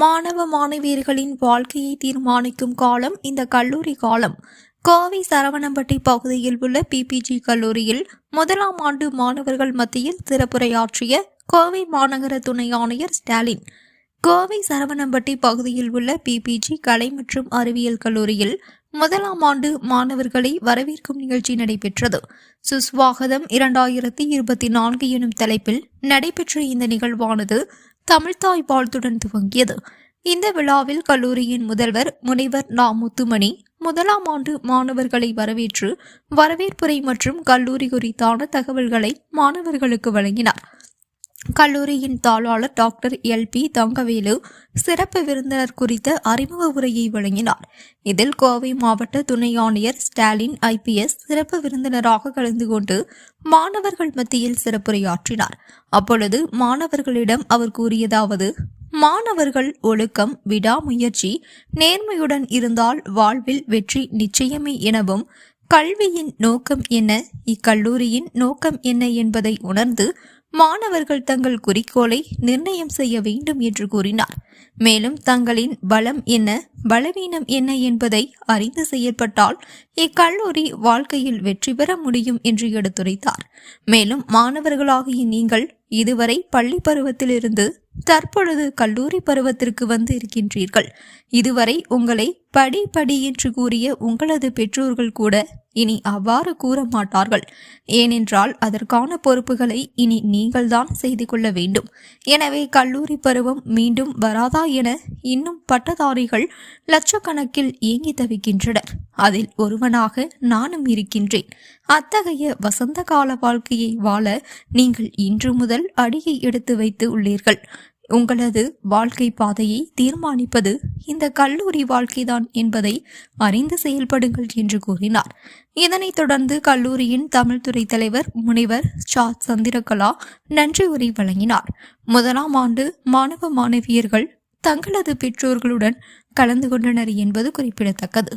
மாணவ மாணவியர்களின் வாழ்க்கையை தீர்மானிக்கும் காலம் இந்த கல்லூரி காலம். கோவை சரவணம்பட்டி பகுதியில் உள்ள பிபிஜி கல்லூரியில் முதலாம் ஆண்டு மாணவர்கள் மத்தியில் சிறப்புரையாற்றிய கோவை மாநகர துணை ஆணையர் ஸ்டாலின். கோவை சரவணம்பட்டி பகுதியில் உள்ள பிபிஜி கலை மற்றும் அறிவியல் கல்லூரியில் முதலாம் ஆண்டு மாணவர்களை வரவேற்கும் நிகழ்ச்சி நடைபெற்றது. சுஸ்வாகதம் இரண்டாயிரத்தி இருபத்தி நான்கு எனும் தலைப்பில் நடைபெற்ற இந்த நிகழ்வானது தமிழ்தாய் வாழ்த்துடன் துவங்கியது. இந்த விழாவில் கல்லூரியின் முதல்வர் முனைவர் நா. முத்துமணி முதலாம் ஆண்டு மாணவர்களை வரவேற்று வரவேற்புரை மற்றும் கல்லூரி குறித்தான தகவல்களை மாணவர்களுக்கு வழங்கினார். கல்லூரியின் தாளாளர் டாக்டர் எல். பி. தங்கவேலு சிறப்பு விருந்தினர் குறித்த அறிமுக உரையை வழங்கினார். இதில் கோவை மாவட்ட துணை ஆணையர் ஸ்டாலின் ஐபிஎஸ் சிறப்பு விருந்தினராக கலந்து கொண்டு மாணவர்கள் மத்தியில் சிறப்புரையாற்றினார். அப்பொழுது மாணவர்களிடம் அவர் கூறியதாவது மாணவர்கள் ஒழுக்கம் விடாமுயற்சி நேர்மையுடன் இருந்தால் வாழ்வில் வெற்றி நிச்சயமே எனவும் கல்வியின் நோக்கம் என்ன இக்கல்லூரியின் நோக்கம் என்ன என்பதை உணர்ந்து மாணவர்கள் தங்கள் குறிக்கோளை நிர்ணயம் செய்ய வேண்டும் என்று கூறினார். மேலும் தங்களின் பலம் என்ன பலவீனம் என்ன என்பதை அறிந்து செயல்பட்டால் இக்கல்லூரி வாழ்க்கையில் வெற்றி பெற முடியும் என்று எடுத்துரைத்தார். மேலும் மாணவர்களாகிய நீங்கள் இதுவரை பள்ளி பருவத்திலிருந்து தற்பொழுது கல்லூரி பருவத்திற்கு வந்து இருக்கின்றீர்கள் இதுவரை உங்களை படி படி என்று கூறிய உங்களது பெற்றோர்கள் கூட இனி அவ்வாறு கூற மாட்டார்கள். ஏனென்றால் அதற்கான பொறுப்புகளை இனி நீங்கள்தான் செய்து கொள்ள வேண்டும். எனவே கல்லூரி பருவம் மீண்டும் வராதா என இன்னும் பட்டதாரிகள் லட்சக்கணக்கில் ஏங்கி தவிக்கின்றனர். அதில் ஒருவனாக நானும் இருக்கின்றேன். அத்தகைய வசந்த கால வாழ்க்கையை வாழ நீங்கள் இன்று முதல் அடியை எடுத்து வைத்து உள்ளீர்கள். உங்களது வாழ்க்கை பாதையை தீர்மானிப்பது இந்த கல்லூரி வாழ்க்கைதான் என்பதை அறிந்து செயல்படுங்கள் என்று கூறினார். இதனைத் தொடர்ந்து கல்லூரியின் தமிழ்துறை தலைவர் முனைவர் சா. சந்திரகலா நன்றி உரை வழங்கினார். முதலாம் ஆண்டு மாணவ மாணவியர்கள் தங்களது பெற்றோர்களுடன் கலந்து கொண்டனர் என்பது குறிப்பிடத்தக்கது.